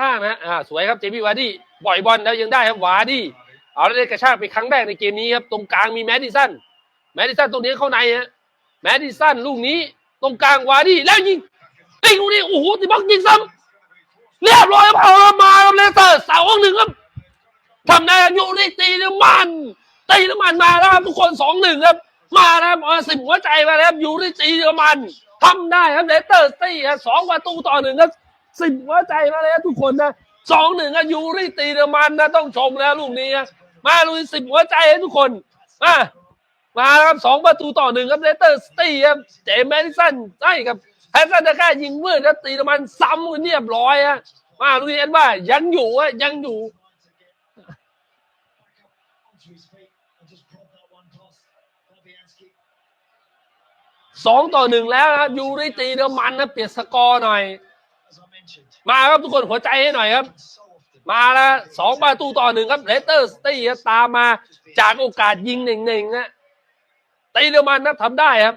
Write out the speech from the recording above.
ข้างนะอ่าสวยครับเจมี่วาร์ดี้ปล่อยบอลแล้วยังได้ครับวาร์ดี้เอาแล้วได้กระชากไปครั้งแรกในเกมนี้ครับตรงกลางมีแมดดิสันแมดดิสันตรงนี้เข้าในฮะแมดดิสันลูกนี้ตรงกลางวาร์ดี้แล้วยิงยิงลูกนี้โอ้โหติบักยิงซ้ำเรียบร้อยครับเอามาครับเลสเตอร์เสาหนึ่งครับทำได้ครับยูริตีน้ำมันตีน้ำมันมาแล้วครับทุกคนสองหนึ่งครับ มาแล้วครับเอาสิบหัวใจมาแล้วครับยูริตีน้ำมันทำได้ครับเลสเตอร์ตีสองประตูต่อหนึ่งครับ สิบหัวใจมาเลยนะทุกคนนะสองหนึ่งอะยูริตีเดอร์มันนะต้องชมแล้วลูกนี้มาลุยสิบหัวใจให้ทุกคนมามาครับสองประตูต่อหนึ่งครับเลสเตอร์สตีครับเจมส์แมดิสันใช่ครับแฮนสันจะแค่ยิงมืดแล้วตีเดอร์มันซ้ำเรียบร้อยฮะมาลุยเอ็นว่ายังอยู่อะยังอยู่สองต่อหนึ่งแล้วนะครับยูริตีเดอร์มันนะเปลี่ยนสกอร์หน่อย มาครับทุกคนหัวใจให้หน่อยครับ มาแล้วสองประตูต่อหนึ่งครับเลสเตอร์สตี้ตามมาจากโอกาสยิงหนึ่งหนึ่งนะตีเดอร์มันนะทำได้ครับ